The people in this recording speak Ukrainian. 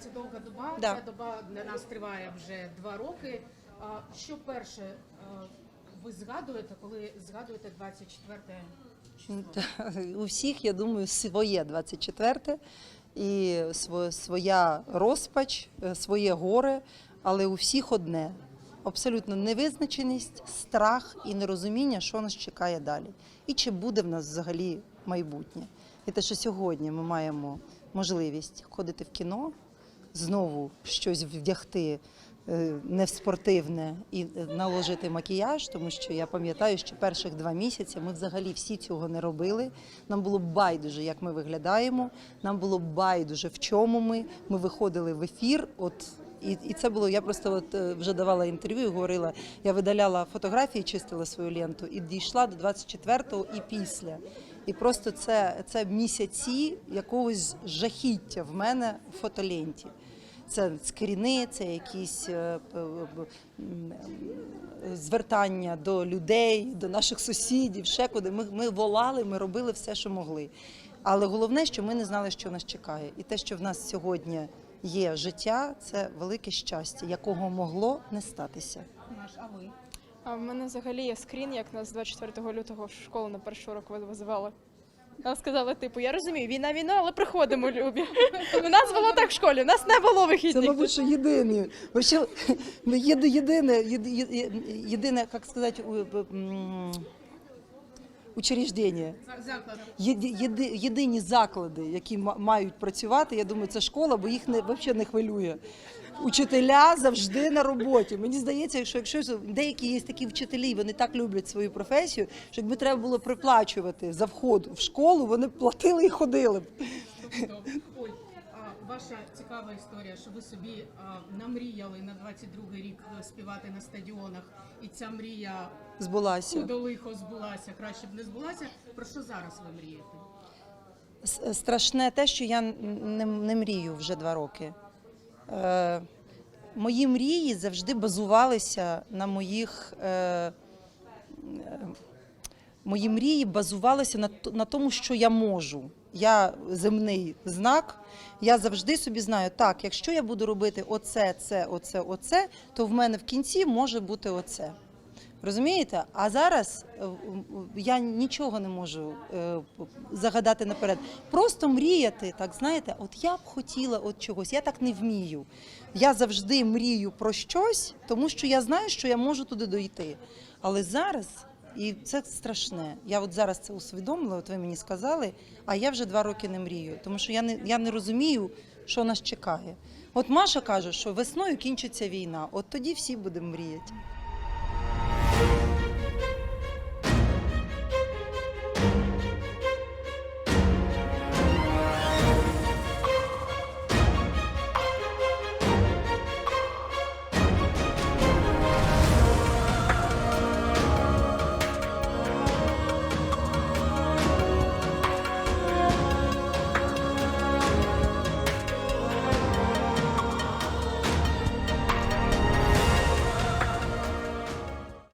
називається довга доба. Да. Ця доба для нас триває вже два роки. А що перше а, ви згадуєте, коли згадуєте 24 число? У всіх, я думаю, своє 24 і сво- своя розпач, е, своє горе, але у всіх одне. Абсолютно невизначеність, страх і нерозуміння, що нас чекає далі. І чи буде в нас взагалі майбутнє. І те, що сьогодні ми маємо можливість ходити в кіно, знову щось вдягти е, не в спортивне і е, наложити макіяж, тому що я пам'ятаю, що перших два місяці ми взагалі всі цього не робили. Нам було байдуже, як ми виглядаємо. Нам було байдуже, в чому ми. Ми виходили в ефір. От і, і це було. Я просто от е, вже давала інтерв'ю, і говорила. Я видаляла фотографії, чистила свою ленту і дійшла до 24-го і після. І просто це, це місяці якогось жахіття в мене у фотоленті. Це скріни, це якісь е, звертання до людей, до наших сусідів, ще куди. Ми, ми волали, ми робили все, що могли. Але головне, що ми не знали, що нас чекає. І те, що в нас сьогодні є життя, це велике щастя, якого могло не статися. А ви? А в мене взагалі є скрін, як нас 24 лютого в школу на перший урок визивали. Нам сказала, типу, я розумію, війна війна, але приходимо, любі. У нас було так в школі, у нас не було вихідних. Це, мабуть, що єдине. Ну, єдине, єди- єди- єдине, як сказати, учреждення. Єди- єди- єдині заклади, які ма- мають працювати, я думаю, це школа, бо їх не взагалі не хвилює. Учителя завжди на роботі. Мені здається, що якщо деякі є такі вчителі, вони так люблять свою професію, що якби треба було приплачувати за вход в школу, вони б платили і ходили б. Ваша цікава історія, що ви собі а, намріяли на 22 рік е, співати на стадіонах, і ця мрія Збулася. до лихо збулася, краще б не збулася. Про що зараз ви мрієте? Страшне те, що я не, не мрію вже два роки. Е, мої мрії завжди базувалися на моїх. Е, е, мої мрії базувалися на, на тому, що я можу. Я земний знак. Я завжди собі знаю, так, якщо я буду робити оце, це, оце, оце, то в мене в кінці може бути оце. Розумієте? А зараз е, я нічого не можу е, загадати наперед. Просто мріяти, так знаєте, от я б хотіла от чогось, я так не вмію. Я завжди мрію про щось, тому що я знаю, що я можу туди дойти. Але зараз, і це страшне. Я от зараз це усвідомила. От ви мені сказали, а я вже два роки не мрію, тому що я не я не розумію, що нас чекає. От Маша каже, що весною кінчиться війна. От тоді всі будемо мріяти.